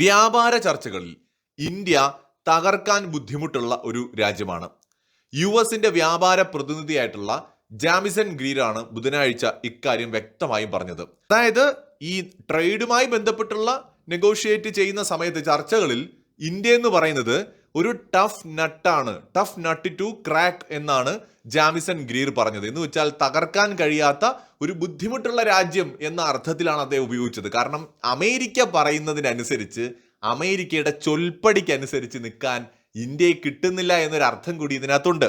വ്യാപാര ചർച്ചകളിൽ ഇന്ത്യ തകർക്കാൻ ബുദ്ധിമുട്ടുള്ള ഒരു രാജ്യമാണ്. യു എസിന്റെ വ്യാപാര പ്രതിനിധിയായിട്ടുള്ള ജാമിസൺ ഗ്രീരാണ് ബുധനാഴ്ച ഇക്കാര്യം വ്യക്തമായും പറഞ്ഞത്. അതായത് ഈ ട്രേഡുമായി ബന്ധപ്പെട്ടുള്ള നെഗോഷിയേറ്റ് ചെയ്യുന്ന സമയത്ത് ചർച്ചകളിൽ ഇന്ത്യ എന്ന് പറയുന്നത് ഒരു ടഫ് നട്ടാണ് ടഫ് നട്ട് ടു ക്രാക്ക് എന്നാണ് ജാമിസൺ ഗ്രീർ പറഞ്ഞത്. എന്ന് വെച്ചാൽ തകർക്കാൻ കഴിയാത്ത ഒരു ബുദ്ധിമുട്ടുള്ള രാജ്യം എന്ന അർത്ഥത്തിലാണ് അദ്ദേഹം ഉപയോഗിച്ചത്. കാരണം അമേരിക്ക പറയുന്നതിനനുസരിച്ച് അമേരിക്കയുടെ ചൊൽപ്പടിക്കനുസരിച്ച് നിൽക്കാൻ ഇന്ത്യയെ കിട്ടുന്നില്ല എന്നൊരു അർത്ഥം കൂടി ഇതിനകത്തുണ്ട്.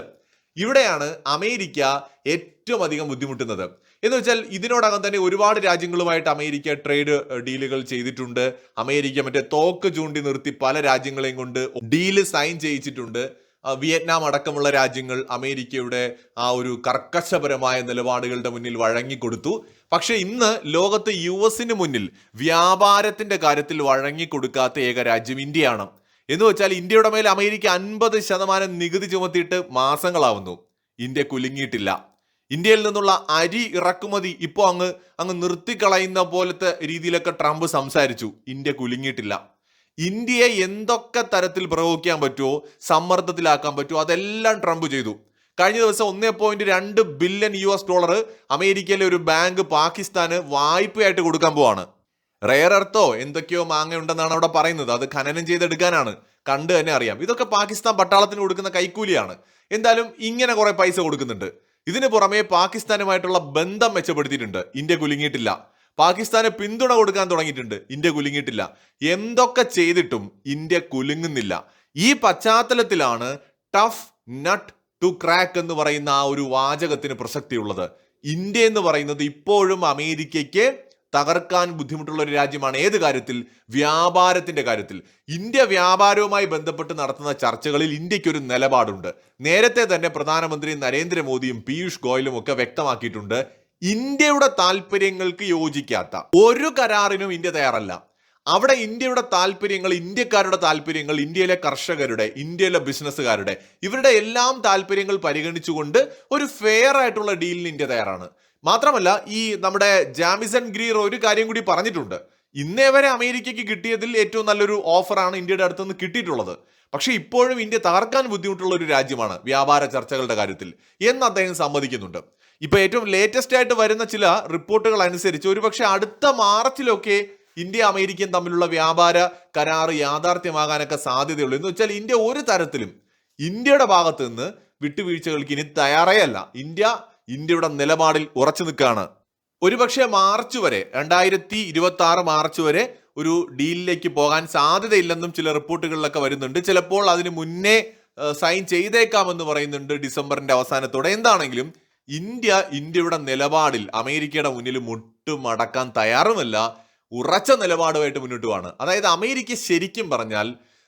ഇവിടെയാണ് അമേരിക്ക ഏറ്റവും അധികം ബുദ്ധിമുട്ടുന്നത്. എന്ന് വെച്ചാൽ ഇതിനോടകം തന്നെ ഒരുപാട് രാജ്യങ്ങളുമായിട്ട് അമേരിക്ക ട്രേഡ് ഡീലുകൾ ചെയ്തിട്ടുണ്ട്. അമേരിക്ക മറ്റേ തോക്ക് ചൂണ്ടി നിർത്തി പല രാജ്യങ്ങളെയും കൊണ്ട് ഡീൽ സൈൻ ചെയ്യിച്ചിട്ടുണ്ട്. വിയറ്റ്നാം അടക്കമുള്ള രാജ്യങ്ങൾ അമേരിക്കയുടെ ആ ഒരു കർക്കശപരമായ നിലപാടുകളുടെ മുന്നിൽ വഴങ്ങിക്കൊടുത്തു. പക്ഷെ ഇന്ന് ലോകത്ത് യു എസിന് മുന്നിൽ വ്യാപാരത്തിന്റെ കാര്യത്തിൽ വഴങ്ങിക്കൊടുക്കാത്ത ഏക രാജ്യം ഇന്ത്യയാണ്. എന്ന് വെച്ചാൽ ഇന്ത്യയുടെ മേൽ അമേരിക്ക അൻപത് ശതമാനം നികുതി ചുമത്തിയിട്ട് മാസങ്ങളാവുന്നു. ഇന്ത്യ കുലുങ്ങിയിട്ടില്ല. ഇന്ത്യയിൽ നിന്നുള്ള അരി ഇറക്കുമതി ഇപ്പോൾ അങ്ങ് അങ്ങ് നിർത്തിക്കളയുന്ന പോലത്തെ രീതിയിലൊക്കെ ട്രംപ് സംസാരിച്ചു. ഇന്ത്യ കുലുങ്ങിയിട്ടില്ല. ഇന്ത്യയെ എന്തൊക്കെ തരത്തിൽ പ്രയോഗിക്കാൻ പറ്റുമോ സമ്മർദ്ദത്തിലാക്കാൻ പറ്റുമോ അതെല്ലാം ട്രംപ് ചെയ്തു. കഴിഞ്ഞ ദിവസം ഒന്നേ പോയിന്റ് രണ്ട് ബില്യൺ യു എസ് ഡോളർ അമേരിക്കയിലെ ഒരു ബാങ്ക് പാകിസ്ഥാന് വായ്പയായിട്ട് കൊടുക്കാൻ പോവാണ്. റെയർ എർത്തോ എന്തൊക്കെയോ മാങ്ങ ഉണ്ടെന്നാണ് അവിടെ പറയുന്നത്. അത് ഖനനം ചെയ്തെടുക്കാനാണ്. കണ്ടു തന്നെ അറിയാം. ഇതൊക്കെ പാകിസ്ഥാൻ പട്ടാളത്തിന് കൊടുക്കുന്ന കൈക്കൂലിയാണ്. എന്തായാലും ഇങ്ങനെ കുറെ പൈസ കൊടുക്കുന്നുണ്ട്. ഇതിന് പുറമെ പാകിസ്ഥാനുമായിട്ടുള്ള ബന്ധം മെച്ചപ്പെടുത്തിയിട്ടുണ്ട്. ഇന്ത്യ കുലുങ്ങിയിട്ടില്ല. പാകിസ്ഥാന് പിന്തുണ കൊടുക്കാൻ തുടങ്ങിയിട്ടുണ്ട്. ഇന്ത്യ കുലുങ്ങിയിട്ടില്ല. എന്തൊക്കെ ചെയ്തിട്ടും ഇന്ത്യ കുലുങ്ങുന്നില്ല. ഈ പശ്ചാത്തലത്തിലാണ് ടഫ് നട്ട് ടു ക്രാക്ക് എന്ന് പറയുന്ന ആ ഒരു വാചകത്തിന് പ്രസക്തിയുള്ളത്. ഇന്ത്യ എന്ന് പറയുന്നത് ഇപ്പോഴും അമേരിക്കയ്ക്ക് തകർക്കാൻ ബുദ്ധിമുട്ടുള്ള ഒരു രാജ്യമാണ് ഏത് കാര്യത്തിൽ? വ്യാപാരത്തിന്റെ കാര്യത്തിൽ. ഇന്ത്യ വ്യാപാരവുമായി ബന്ധപ്പെട്ട് നടത്തുന്ന ചർച്ചകളിൽ ഇന്ത്യയ്ക്ക് ഒരു നിലപാടുണ്ട്. നേരത്തെ തന്നെ പ്രധാനമന്ത്രി നരേന്ദ്രമോദിയും പീയൂഷ് ഗോയലും ഒക്കെ വ്യക്തമാക്കിയിട്ടുണ്ട്. ഇന്ത്യയുടെ താല്പര്യങ്ങൾക്ക് യോജിക്കാത്ത ഒരു കരാറിനും ഇന്ത്യ തയ്യാറല്ല. അവിടെ ഇന്ത്യയുടെ താല്പര്യങ്ങൾ ഇന്ത്യക്കാരുടെ താല്പര്യങ്ങൾ ഇന്ത്യയിലെ കർഷകരുടെ ഇന്ത്യയിലെ ബിസിനസ്സുകാരുടെ ഇവരുടെ എല്ലാം താല്പര്യങ്ങൾ പരിഗണിച്ചുകൊണ്ട് ഒരു ഫെയർ ആയിട്ടുള്ള ഡീലിന് ഇന്ത്യ തയ്യാറാണ്. മാത്രമല്ല ഈ നമ്മുടെ ജാമിസൺ ഗ്രീർ ഒരു കാര്യം കൂടി പറഞ്ഞിട്ടുണ്ട്. ഇന്നേ വരെ അമേരിക്കയ്ക്ക് കിട്ടിയതിൽ ഏറ്റവും നല്ലൊരു ഓഫറാണ് ഇന്ത്യയുടെ അടുത്ത് നിന്ന് കിട്ടിയിട്ടുള്ളത്. പക്ഷേ ഇപ്പോഴും ഇന്ത്യ തകർക്കാൻ ബുദ്ധിമുട്ടുള്ള ഒരു രാജ്യമാണ് വ്യാപാര ചർച്ചകളുടെ കാര്യത്തിൽ എന്ന് അദ്ദേഹം സമ്മതിക്കുന്നുണ്ട്. ഇപ്പൊ ഏറ്റവും ലേറ്റസ്റ്റ് ആയിട്ട് വരുന്ന ചില റിപ്പോർട്ടുകൾ അനുസരിച്ച് ഒരുപക്ഷെ അടുത്ത മാർച്ചിലൊക്കെ ഇന്ത്യ അമേരിക്കയും തമ്മിലുള്ള വ്യാപാര കരാർ യാഥാർത്ഥ്യമാകാനൊക്കെ സാധ്യതയുള്ളൂ. എന്ന് വെച്ചാൽ ഇന്ത്യ ഒരു തരത്തിലും ഇന്ത്യയുടെ ഭാഗത്ത് നിന്ന് വിട്ടുവീഴ്ചകൾക്ക് ഇനി തയ്യാറേ അല്ല ഇന്ത്യ ഇന്ത്യയുടെ നിലപാടിൽ ഉറച്ചു നിൽക്കുകയാണ്. ഒരുപക്ഷെ മാർച്ച് വരെ രണ്ടായിരത്തി ഇരുപത്തി ആറ് മാർച്ച് വരെ ഒരു ഡീലിലേക്ക് പോകാൻ സാധ്യതയില്ലെന്നും ചില റിപ്പോർട്ടുകളിലൊക്കെ വരുന്നുണ്ട്. ചിലപ്പോൾ അതിന് മുന്നേ സൈൻ ചെയ്തേക്കാമെന്ന് പറയുന്നുണ്ട് ഡിസംബറിന്റെ അവസാനത്തോടെ. എന്താണെങ്കിലും ഇന്ത്യ ഇന്ത്യയുടെ നിലപാടിൽ അമേരിക്കയുടെ മുന്നിൽ മുട്ടുമടക്കാൻ തയ്യാറുമല്ല. ഉറച്ച നിലപാടുമായിട്ട് മുന്നോട്ട് പോവാണ്. അതായത് അമേരിക്ക ശരിക്കും പറഞ്ഞാൽ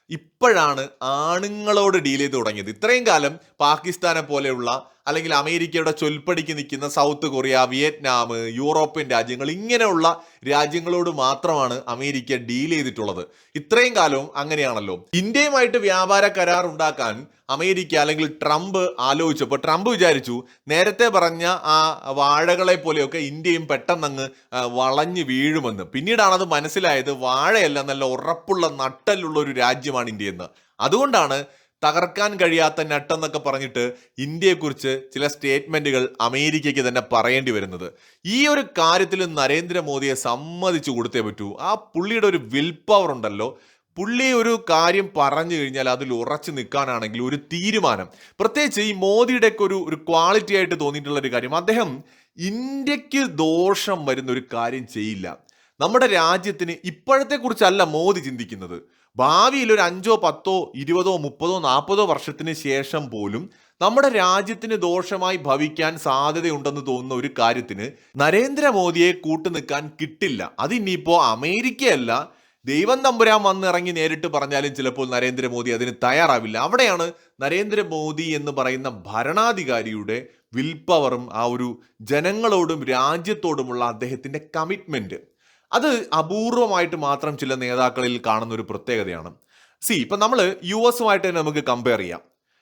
ഇപ്പോഴാണ് ആണുങ്ങളോട് ഡീൽ ചെയ്ത് തുടങ്ങിയത്. ഇത്രയും കാലം പാകിസ്ഥാനെ പോലെയുള്ള അല്ലെങ്കിൽ അമേരിക്കയുടെ ചൊൽപ്പടിക്ക് നിൽക്കുന്ന സൗത്ത് കൊറിയ വിയറ്റ്നാം യൂറോപ്യൻ രാജ്യങ്ങൾ ഇങ്ങനെയുള്ള രാജ്യങ്ങളോട് മാത്രമാണ് അമേരിക്ക ഡീൽ ചെയ്തിട്ടുള്ളത്. ഇത്രയും കാലവും അങ്ങനെയാണല്ലോ. ഇന്ത്യയുമായിട്ട് വ്യാപാര കരാർ ഉണ്ടാക്കാൻ അമേരിക്ക അല്ലെങ്കിൽ ട്രംപ് ആലോചിച്ചപ്പോൾ ട്രംപ് വിചാരിച്ചു നേരത്തെ പറഞ്ഞ ആ വാഴകളെ പോലെയൊക്കെ ഇന്ത്യയും പെട്ടെന്നങ്ങ് വളഞ്ഞു വീഴുമെന്ന്. പിന്നീടാണ് അത് മനസ്സിലായത് വാഴയല്ല നല്ല ഉറപ്പുള്ള നട്ടലുള്ള ഒരു രാജ്യമാണ് ഇന്ത്യ എന്ന് അതുകൊണ്ടാണ് തകർക്കാൻ കഴിയാത്ത നട്ടെന്നൊക്കെ പറഞ്ഞിട്ട് ഇന്ത്യയെക്കുറിച്ച് ചില സ്റ്റേറ്റ്മെന്റുകൾ അമേരിക്കയ്ക്ക് തന്നെ പറയേണ്ടി വരുന്നത്. ഈ ഒരു കാര്യത്തിൽ നരേന്ദ്രമോദിയെ സമ്മതിച്ചു കൊടുത്തേ പറ്റൂ. ആ പുള്ളിയുടെ ഒരു വിൽ പവർ ഉണ്ടല്ലോ. പുള്ളി ഒരു കാര്യം പറഞ്ഞു കഴിഞ്ഞാൽ അതിൽ ഉറച്ചു നിൽക്കാനാണെങ്കിൽ ഒരു തീരുമാനം. പ്രത്യേകിച്ച് ഈ മോദിയുടെയൊക്കെ ഒരു ഒരു ക്വാളിറ്റി ആയിട്ട് തോന്നിയിട്ടുള്ള ഒരു കാര്യം. അദ്ദേഹം ഇന്ത്യയ്ക്ക് ദോഷം വരുന്ന ഒരു കാര്യം ചെയ്യില്ല. നമ്മുടെ രാജ്യത്തിന് ഇപ്പോഴത്തെ കുറിച്ചല്ല മോദി ചിന്തിക്കുന്നത്. ഭാവിയിൽ ഒരു അഞ്ചോ പത്തോ ഇരുപതോ മുപ്പതോ നാൽപ്പതോ വർഷത്തിന് ശേഷം പോലും നമ്മുടെ രാജ്യത്തിന് ദോഷമായി ഭവിക്കാൻ സാധ്യതയുണ്ടെന്ന് തോന്നുന്ന ഒരു കാര്യത്തിന് നരേന്ദ്രമോദിയെ കൂട്ടുനിൽക്കാൻ കിട്ടില്ല. അതിനിപ്പോ അമേരിക്കയല്ല. ദൈവം തമ്പുരാൻ വന്നിറങ്ങി നേരിട്ട് പറഞ്ഞാലും ചിലപ്പോൾ നരേന്ദ്രമോദി അതിന് തയ്യാറാവില്ല. അവിടെയാണ് നരേന്ദ്രമോദി എന്ന് പറയുന്ന ഭരണാധികാരിയുടെ വിൽ പവറും ആ ഒരു ജനങ്ങളോടും രാജ്യത്തോടുമുള്ള അദ്ദേഹത്തിന്റെ കമ്മിറ്റ്മെന്റ് അത് അപൂർവമായിട്ട് മാത്രം ചില നേതാക്കളിൽ കാണുന്ന ഒരു പ്രത്യേകതയാണ്. സി ഇപ്പം നമ്മൾ യു എസുമായിട്ട് തന്നെ നമുക്ക് കമ്പയർ ചെയ്യാം.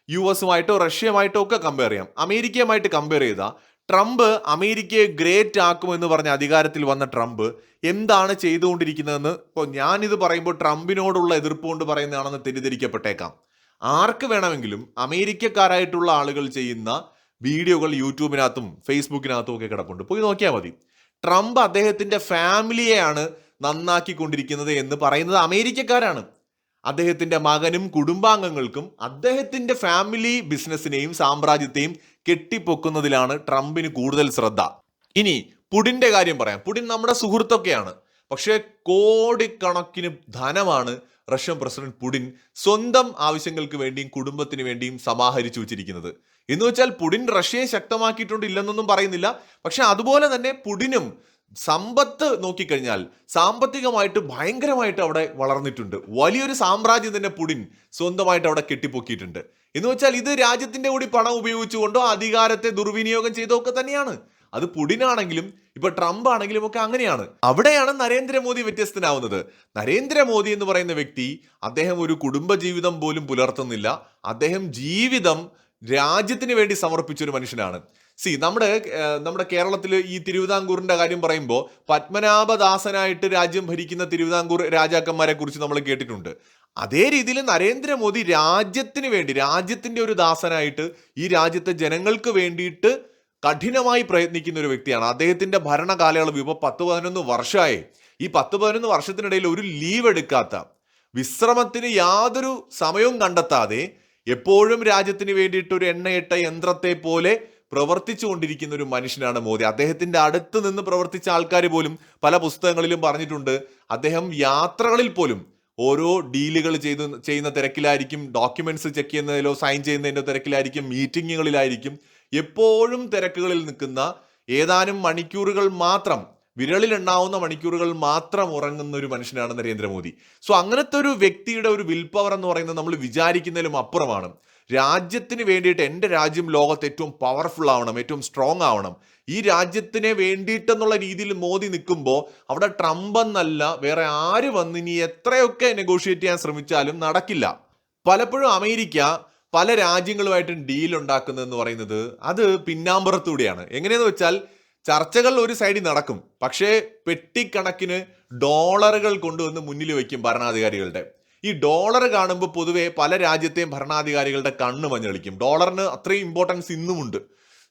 യു എസുമായിട്ടോ റഷ്യയുമായിട്ടോ ഒക്കെ കമ്പയർ ചെയ്യാം. അമേരിക്കയുമായിട്ട് കമ്പയർ ചെയ്താൽ ട്രംപ് അമേരിക്കയെ ഗ്രേറ്റ് ആക്കുമെന്ന് പറഞ്ഞ അധികാരത്തിൽ വന്ന ട്രംപ് എന്താണ് ചെയ്തുകൊണ്ടിരിക്കുന്നതെന്ന് ഇപ്പോൾ ഞാനിത് പറയുമ്പോൾ ട്രംപിനോടുള്ള എതിർപ്പ് കൊണ്ട് പറയുന്നതാണെന്ന് തെറ്റിദ്ധരിക്കപ്പെട്ടേക്കാം. ആർക്ക് വേണമെങ്കിലും അമേരിക്കക്കാരായിട്ടുള്ള ആളുകൾ ചെയ്യുന്ന വീഡിയോകൾ യൂട്യൂബിനകത്തും ഫേസ്ബുക്കിനകത്തും ഒക്കെ കിടപ്പുണ്ട്. പോയി നോക്കിയാൽ മതി. ട്രംപ് അദ്ദേഹത്തിന്റെ ഫാമിലിയെയാണ് നന്നാക്കിക്കൊണ്ടിരിക്കുന്നത് എന്ന് പറയുന്നത് അമേരിക്കക്കാരാണ്. അദ്ദേഹത്തിന്റെ മകനും കുടുംബാംഗങ്ങൾക്കും അദ്ദേഹത്തിന്റെ ഫാമിലി ബിസിനസ്സിനെയും സാമ്രാജ്യത്തെയും കെട്ടിപ്പൊക്കുന്നതിലാണ് ട്രംപിന് കൂടുതൽ ശ്രദ്ധ. ഇനി പുടിന്റെ കാര്യം പറയാം. പുടിൻ നമ്മുടെ സുഹൃത്തൊക്കെയാണ്. പക്ഷേ കോടിക്കണക്കിന് ധനമാണ് റഷ്യൻ പ്രസിഡന്റ് പുടിൻ സ്വന്തം ആവശ്യങ്ങൾക്ക് വേണ്ടിയും കുടുംബത്തിന് വേണ്ടിയും സമാഹരിച്ചു വെച്ചിരിക്കുന്നത്. എന്ന് വെച്ചാൽ പുടിൻ റഷ്യയെ ശക്തമാക്കിയിട്ടുണ്ട് ഇല്ലെന്നൊന്നും പറയുന്നില്ല. പക്ഷെ അതുപോലെ തന്നെ പുടിനും സമ്പത്ത് നോക്കിക്കഴിഞ്ഞാൽ സാമ്പത്തികമായിട്ട് ഭയങ്കരമായിട്ട് അവിടെ വളർന്നിട്ടുണ്ട്. വലിയൊരു സാമ്രാജ്യം തന്നെ പുടിൻ സ്വന്തമായിട്ട് അവിടെ കെട്ടിപ്പൊക്കിയിട്ടുണ്ട്. എന്ന് വെച്ചാൽ ഇത് രാജ്യത്തിന്റെ കൂടി പണം ഉപയോഗിച്ചുകൊണ്ടോ അധികാരത്തെ ദുർവിനിയോഗം ചെയ്തോ ഒക്കെ തന്നെയാണ്. അത് പുടിനാണെങ്കിലും ഇപ്പൊ ട്രംപ് ആണെങ്കിലും ഒക്കെ അങ്ങനെയാണ്. അവിടെയാണ് നരേന്ദ്രമോദി വ്യത്യസ്തനാവുന്നത്. നരേന്ദ്രമോദി എന്ന് പറയുന്ന വ്യക്തി അദ്ദേഹം ഒരു കുടുംബ ജീവിതം പോലും പുലർത്തുന്നില്ല. അദ്ദേഹം ജീവിതം രാജ്യത്തിന് വേണ്ടി സമർപ്പിച്ച ഒരു മനുഷ്യനാണ്. സി നമ്മുടെ നമ്മുടെ കേരളത്തിൽ ഈ തിരുവിതാംകൂറിന്റെ കാര്യം പറയുമ്പോൾ പത്മനാഭദാസനായിട്ട് രാജ്യം ഭരിക്കുന്ന തിരുവിതാംകൂർ രാജാക്കന്മാരെ കുറിച്ച് നമ്മൾ കേട്ടിട്ടുണ്ട്. അതേ രീതിയിൽ നരേന്ദ്രമോദി രാജ്യത്തിന് വേണ്ടി രാജ്യത്തിന്റെ ഒരു ദാസനായിട്ട് ഈ രാജ്യത്തെ ജനങ്ങൾക്ക് വേണ്ടിയിട്ട് കഠിനമായി പ്രയത്നിക്കുന്ന ഒരു വ്യക്തിയാണ്. അദ്ദേഹത്തിന്റെ ഭരണകാലയളവ് ഇപ്പോൾ പത്ത് പതിനൊന്ന് വർഷമായി ഈ പത്ത് പതിനൊന്ന് വർഷത്തിനിടയിൽ ഒരു ലീവ് എടുക്കാത്ത വിശ്രമത്തിന് യാതൊരു സമയവും കണ്ടെത്താതെ എപ്പോഴും രാജ്യത്തിന് വേണ്ടിയിട്ട് ഒരു എണ്ണയിട്ട യന്ത്രത്തെ പോലെ പ്രവർത്തിച്ചു കൊണ്ടിരിക്കുന്ന ഒരു മനുഷ്യനാണ് മോദി. അദ്ദേഹത്തിന്റെ അടുത്ത് നിന്ന് പ്രവർത്തിച്ച ആൾക്കാർ പോലും പല പുസ്തകങ്ങളിലും പറഞ്ഞിട്ടുണ്ട് അദ്ദേഹം യാത്രകളിൽ പോലും ഓരോ ഡീലുകൾ ചെയ്ത് ചെയ്യുന്ന തിരക്കിലായിരിക്കും ഡോക്യുമെന്റ്സ് ചെക്ക് ചെയ്യുന്നതിലോ സൈൻ ചെയ്യുന്നതിന്റെ തിരക്കിലായിരിക്കും മീറ്റിങ്ങുകളിലായിരിക്കും. എപ്പോഴും തിരക്കുകളിൽ നിൽക്കുന്ന ഏതാനും മണിക്കൂറുകൾ മാത്രം വിരളിൽ എണ്ണാവുന്ന മണിക്കൂറുകൾ മാത്രം ഉറങ്ങുന്ന ഒരു മനുഷ്യനാണ് നരേന്ദ്രമോദി. സോ അങ്ങനത്തെ ഒരു വ്യക്തിയുടെ ഒരു വിൽ പവർ എന്ന് പറയുന്നത് നമ്മൾ വിചാരിക്കുന്നതിലും അപ്പുറമാണ്. രാജ്യത്തിന് വേണ്ടിയിട്ട് എന്റെ രാജ്യം ലോകത്ത് ഏറ്റവും പവർഫുൾ ആവണം ഏറ്റവും സ്ട്രോങ് ആവണം. ഈ രാജ്യത്തിനെ വേണ്ടിയിട്ടെന്നുള്ള രീതിയിൽ മോദി നിൽക്കുമ്പോൾ അവിടെ ട്രംപ് എന്നല്ല വേറെ ആര് വന്ന് ഇനി എത്രയൊക്കെ നെഗോഷിയേറ്റ് ചെയ്യാൻ ശ്രമിച്ചാലും നടക്കില്ല. പലപ്പോഴും അമേരിക്ക പല രാജ്യങ്ങളുമായിട്ടും ഡീൽ ഉണ്ടാക്കുന്നതെന്ന് പറയുന്നത് അത് പിന്നാമ്പുറത്തൂടെയാണ്. എങ്ങനെയെന്ന് വെച്ചാൽ ചർച്ചകൾ ഒരു സൈഡിൽ നടക്കും. പക്ഷേ പെട്ടിക്കണക്കിന് ഡോളറുകൾ കൊണ്ടുവന്ന് മുന്നിൽ വയ്ക്കും ഭരണാധികാരികളുടെ. ഈ ഡോളർ കാണുമ്പോൾ പൊതുവെ പല രാജ്യത്തെയും ഭരണാധികാരികളുടെ കണ്ണ് മഞ്ഞളിക്കും. ഡോളറിന് അത്രയും ഇമ്പോർട്ടൻസ് ഇന്നുമുണ്ട്.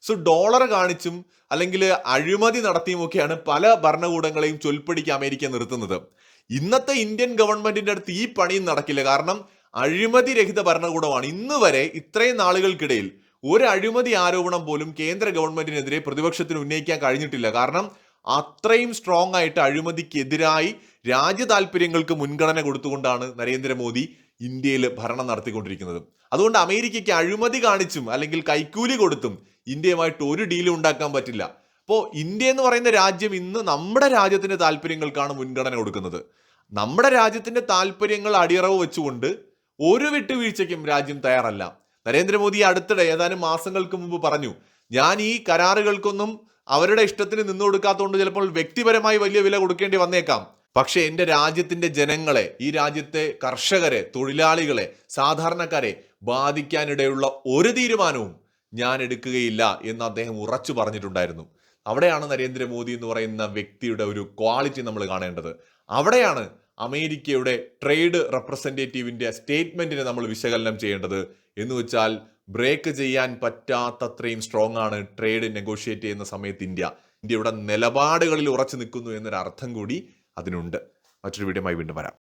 സോ ഡോളർ കാണിച്ചും അല്ലെങ്കിൽ അഴിമതി നടത്തിയുമൊക്കെയാണ് പല ഭരണകൂടങ്ങളെയും ചൊൽപ്പടിക്ക് അമേരിക്ക നിർത്തുന്നത്. ഇന്നത്തെ ഇന്ത്യൻ ഗവൺമെന്റിന്റെ അടുത്ത് ഈ പണിയും നടക്കില്ല. കാരണം അഴിമതി രഹിത ഭരണകൂടമാണ്. ഇന്ന് വരെ ഇത്രയും നാളുകൾക്കിടയിൽ ഒരു അഴിമതി ആരോപണം പോലും കേന്ദ്ര ഗവൺമെന്റിനെതിരെ പ്രതിപക്ഷത്തിന് ഉന്നയിക്കാൻ കഴിഞ്ഞിട്ടില്ല. കാരണം അത്രയും സ്ട്രോങ് ആയിട്ട് അഴിമതിക്കെതിരായി രാജ്യ താല്പര്യങ്ങൾക്ക് മുൻഗണന കൊടുത്തുകൊണ്ടാണ് നരേന്ദ്രമോദി ഇന്ത്യയിൽ ഭരണം നടത്തിക്കൊണ്ടിരിക്കുന്നത്. അതുകൊണ്ട് അമേരിക്കയ്ക്ക് അഴിമതി കാണിച്ചും അല്ലെങ്കിൽ കൈക്കൂലി കൊടുത്തും ഇന്ത്യയുമായിട്ട് ഒരു ഡീലും ഉണ്ടാക്കാൻ പറ്റില്ല. അപ്പോൾ ഇന്ത്യ എന്ന് പറയുന്ന രാജ്യം ഇന്ന് നമ്മുടെ രാജ്യത്തിന്റെ താല്പര്യങ്ങൾക്കാണ് മുൻഗണന കൊടുക്കുന്നത്. നമ്മുടെ രാജ്യത്തിന്റെ താല്പര്യങ്ങൾ അടിയറവ് വെച്ചുകൊണ്ട് ഒരു വിട്ടുവീഴ്ചയ്ക്കും രാജ്യം തയ്യാറല്ല. നരേന്ദ്രമോദി അടുത്തിടെ ഏതാനും മാസങ്ങൾക്ക് മുമ്പ് പറഞ്ഞു ഞാൻ ഈ കരാറുകൾക്കൊന്നും അവരുടെ ഇഷ്ടത്തിന് നിന്നു കൊടുക്കാത്തതുകൊണ്ട് ചിലപ്പോൾ വ്യക്തിപരമായി വലിയ വില കൊടുക്കേണ്ടി വന്നേക്കാം. പക്ഷേ എന്റെ രാജ്യത്തിന്റെ ജനങ്ങളെ ഈ രാജ്യത്തെ കർഷകരെ തൊഴിലാളികളെ സാധാരണക്കാരെ ബാധിക്കാനിടയുള്ള ഒരു തീരുമാനവും ഞാൻ എടുക്കുകയില്ല എന്ന് അദ്ദേഹം ഉറച്ചു പറഞ്ഞിട്ടുണ്ടായിരുന്നു. അവിടെയാണ് നരേന്ദ്രമോദി എന്ന് പറയുന്ന വ്യക്തിയുടെ ഒരു ക്വാളിറ്റി നമ്മൾ കാണേണ്ടത്. അവിടെയാണ് അമേരിക്കയുടെ ട്രേഡ് റെപ്രസെന്റേറ്റീവിന്റെ സ്റ്റേറ്റ്മെന്റിനെ നമ്മൾ വിശകലനം ചെയ്യേണ്ടത്. എന്ന് വെച്ചാൽ ബ്രേക്ക് ചെയ്യാൻ പറ്റാത്തത്രയും സ്ട്രോങ് ആണ് ട്രേഡ് നെഗോഷിയേറ്റ് ചെയ്യുന്ന സമയത്ത് ഇന്ത്യ. ഇന്ത്യയുടെ നിലപാടുകളിൽ ഉറച്ചു നിൽക്കുന്നു എന്നൊരു അർത്ഥം കൂടി അതിനുണ്ട്. മറ്റൊരു വീഡിയോമായി വീണ്ടും വരാം.